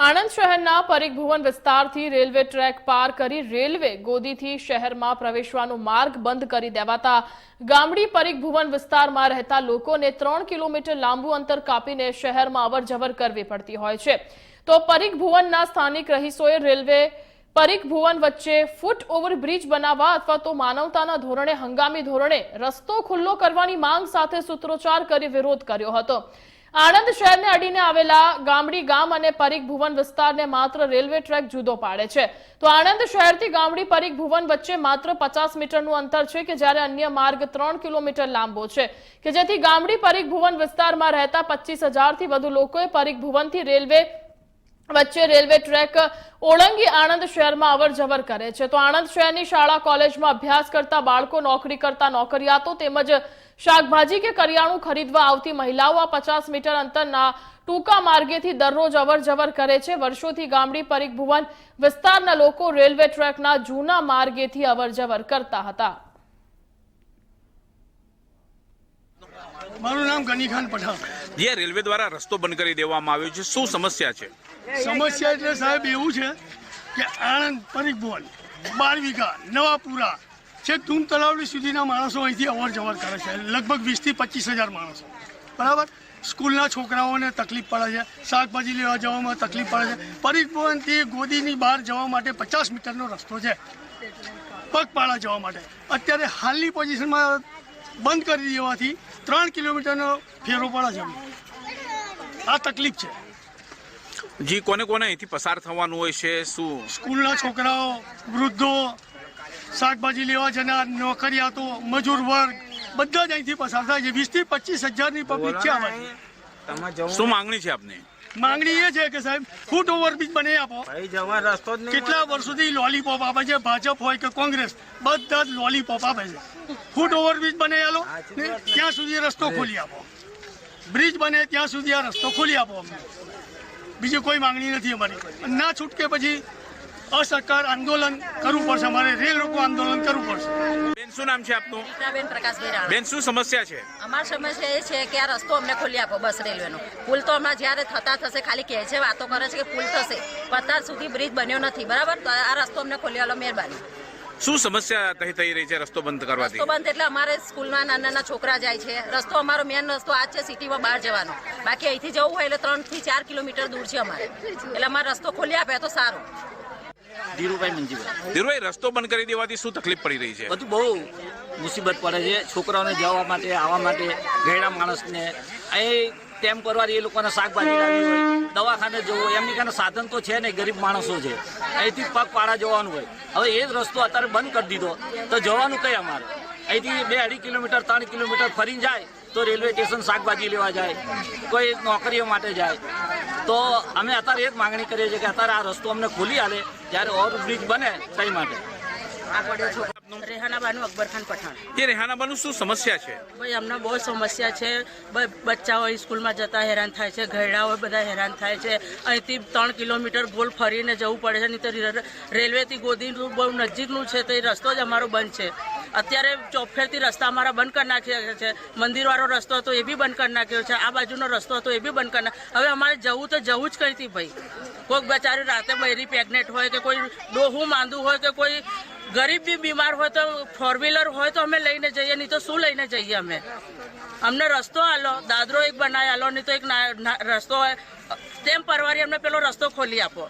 આણંદ શહેરના પરિભુવન ભુવન વિસ્તારથી railway track પાર કરી રેલવે ગોદીથી શહેરમાં પ્રવેશવાનો માર્ગ બંધ કરી દેવાતા ગામડી પરીખ ભુવન વિસ્તારમાં રહેતા લોકોને ત્રણ કિલોમીટર લાંબુ અંતર કાપીને શહેરમાં અવરજવર કરવી પડતી હોય છે. તો પરીખ ભુવનના સ્થાનિક રહીશોએ રેલવે પરીખ ભુવન વચ્ચે ફૂટ ઓવરબ્રિજ બનાવવા અથવા તો માનવતાના ધોરણે હંગામી ધોરણે રસ્તો ખુલ્લો કરવાની માંગ સાથે સૂત્રોચ્ચાર કરી વિરોધ કર્યો હતો. આણંદ શહેરને અડીને આવેલા ગામડી ગામ અને પરીખ ભુવન વિસ્તારને માત્ર રેલવે ટ્રેક જુદો પાડે છે. તો આણંદ શહેરથી ગામડી પરીખ ભુવન વચ્ચે માત્ર પચાસ મીટરનું અંતર છે કે જ્યારે અન્ય માર્ગ ત્રણ કિલોમીટર લાંબો છે. કે જેથી ગામડી પરીખ ભુવન વિસ્તારમાં રહેતા પચીસ હજારથી વધુ લોકોએ પરીખ ભુવનથી રેલવે વચ્ચે રેલવે ટ્રેક ઓળંગી આણંદ શહેરમાં અવર જવર કરે છે. તો આણંદ શહેરની શાળા કોલેજમાં અભ્યાસ કરતા બાળકો નોકરી કરતા નોકરિયાતો તેમજ શાકભાજી કે કરિયાણું ખરીદવા આવતી મહિલાઓ આ પચાસ મીટર અંતરના ટૂંકા માર્ગેથી દરરોજ અવર જવર કરે છે. વર્ષોથી ગામડી પરિક ભુવન વિસ્તારના લોકો રેલવે ટ્રેકના જૂના માર્ગેથી અવર જવર કરતા હતા. મારું નામ ગનીખાન પઠાણ. જે રેલવે દ્વારા રસ્તો બંધ કરી દેવામાં આવ્યો છે. શું સમસ્યા છે? સમસ્યા એટલે સાહેબ એવું છે કે આણંદ પરિભવન બાર વીઘા નવાપુરા છેક ધૂમ તલાવડી સુધીના માણસો અહીંથી અવર જવર કરે છે. લગભગ વીસથી પચીસ હજાર માણસો. બરાબર? સ્કૂલના છોકરાઓને તકલીફ પડે છે. શાકભાજી લેવા જવામાં તકલીફ પડે છે. પરિભવનથી ગોદીની બહાર જવા માટે પચાસ મીટરનો રસ્તો છે. પગપાળા જવા માટે. અત્યારે હાલની પોઝિશનમાં બંધ કરી દેવાથી ત્રણ કિલોમીટરનો ફેરો પડે છે. આ તકલીફ છે. જી કોને કોને અહીંથી પસાર થવાનું હોય છે? શું? સ્કૂલના છોકરાઓ વૃદ્ધો શાકભાજી લેવા જનાર નોકરિયાતો મજૂર વર્ગ બધા જ અહીંથી પસાર થાય છે. વીસથી પચીસ હજારની પબ્લિક છે અમારી શું માંગણી છે આપની? માંગણી એ છે કે સાહેબ ફૂટ ઓવરબ્રિજ બની આપો. રસ્તો કેટલા વર્ષોથી લોલીપોપ આપે છે ભાજપ હોય કે કોંગ્રેસ બધા જ લોલીપોપ આપે છે. ફૂટ ઓવરબ્રિજ બને આલો ને ત્યાં સુધી રસ્તો ખોલી આપો. બ્રિજ બને ત્યાં સુધી આ રસ્તો ખોલી આપો અમને. બીજી કોઈ માંગણી નથી અમારી ના છૂટકે પછી અસરકાર આંદોલન કરવું પડશે. અમારે રેલ રોકો આંદોલન કરવું પડશે. બેન શું નામ છે આપનું? બેન પ્રકાશભાઈ રાણા. બેન શું સમસ્યા છે? અમારી સમસ્યા એ છે કે આ રસ્તો અમને ખોલી આપો બસ રેલવેનો. પુલ તો હમણાં જ્યારે થતા થશે ખાલી કહે છે વાતો કરે છે કે પુલ થશે. અત્યાર સુધી બ્રિજ બન્યો નથી. બરાબર? તો આ રસ્તો અમને ખોલી આલો મહેરબાની. શું સમસ્યા થઈ થઈ રહી છે રસ્તો બંધ કરવાથી? રસ્તો બંધ એટલે અમારે સ્કૂલમાં નાના નાના છોકરા જાય છે. રસ્તો અમારો મેન રસ્તો આ છે સિટીમાં બહાર જવાનો. બાકી અહીંથી જવું હોય એટલે ત્રણથી ચાર કિલોમીટર દૂર છે અમારે. એટલે અમારે રસ્તો ખોલી આપે તો સારું. ધીરુભાઈ મંજીભાઈ ધીરુભાઈ રસ્તો બંધ કરી દેવાથી શું તકલીફ પડી રહી છે? બધું બહુ મુસીબત પડે છે. છોકરાઓને જવા માટે આવવા માટે ગયેલા માણસને. એ તેમ કરવાથી એ લોકોને શાકભાજી લાવી હોય દવાખાને જવું હોય એમની કારણે સાધન તો છે ને ગરીબ માણસો છે. અહીંથી પગ પાડા જવાનું હોય. હવે એ જ રસ્તો અત્યારે બંધ કરી દીધો. તો જવાનું કઈ અમારે? અહીંથી બે અઢી કિલોમીટર ત્રણ કિલોમીટર ફરીને જાય તો રેલવે સ્ટેશન શાકભાજી લેવા જાય કોઈ નોકરીઓ માટે જાય. તો અમે અત્યારે એક માંગણી કરીએ છીએ કે અત્યારે આ રસ્તો અમને ખોલી આલે, જ્યારે ઓવરબ્રિજ બને તે માટે. રેહાના બાનુ અકબરખાન પઠાણ. જે રેહાનાબાનું શું સમસ્યા છે? ભાઈ અમને બહુ સમસ્યા છે. બચ્ચાઓ સ્કૂલમાં જતા હેરાન થાય છે ઘરડાઓ બધા હેરાન થાય છે. અહીંથી ત્રણ કિલોમીટર ગોલ ફરીને જવું પડે છે નહીં તો રેલવેથી ગોદીનું બહુ નજીકનું છે તો એ રસ્તો જ અમારો બંધ છે. અત્યારે ચોફેરથી રસ્તા અમારા બંધ કરી નાખ્યા છે. મંદિરવાળો રસ્તો હતો એ બી બંધ કરી નાખ્યો છે. આ બાજુનો રસ્તો હતો એ બી બંધ કરી હવે અમારે જવું તો જવું જ કંઈથી ભાઈ? કોઈક બચારી રાતે બૈરી પ્રેગ્નેન્ટ હોય કે કોઈ ડોહું માંદું હોય કે કોઈ ગરીબ બી બીમાર હોય તો ફોર વ્હીલર હોય તો અમે લઈને જઈએ નહીં તો શું લઈને જઈએ અમે? અમને રસ્તો આલો દાદરો એક બનાવી આલો નહીં તો એક રસ્તો હોય. તેમ પરવારી અમને પેલો રસ્તો ખોલી આપો.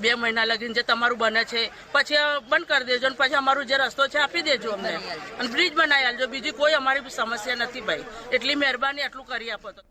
બે મહિના લગીને જે તમારું બને છે પછી બંધ કરી દેજો અને પછી અમારું જે રસ્તો છે આપી દેજો અમને. અને બ્રિજ બનાવી આલજો. બીજી કોઈ અમારી સમસ્યા નથી ભાઈ. એટલી મહેરબાની એટલું કરી આપો તો.